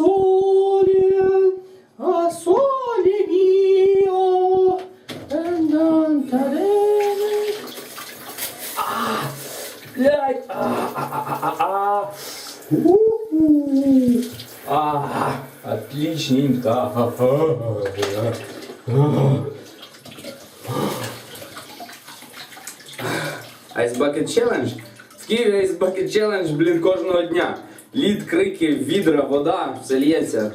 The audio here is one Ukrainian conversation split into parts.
А солі, а солі міо. Тен-дан-та-ден. А, блядь, а, а, а, а, а. У-у. А, отличненько. Ice Bucket Challenge? В Києві Ice Bucket Challenge, блін, кожного дня. Лід, крики, відра, вода, все лється.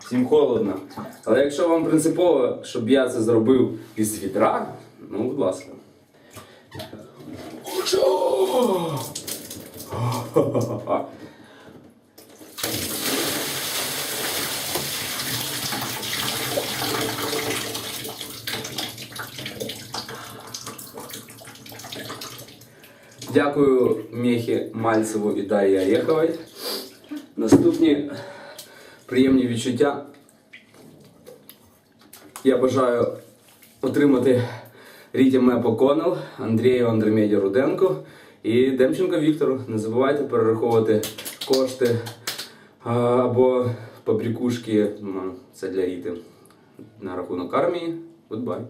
Всім холодно. Але якщо вам принципово, щоб я це зробив із відра, ну, будь ласка. Дякую Мєхі Мальцеву і Дар'ї Орєховій. Наступні приємні відчуття. Я бажаю отримати Ріті Мепо Конел, Андрію Андремеді Руденко і Демченко Віктору. Не забувайте перераховувати кошти або побрікушки. ну, Це для Ріти. На рахунок армії. Goodbye.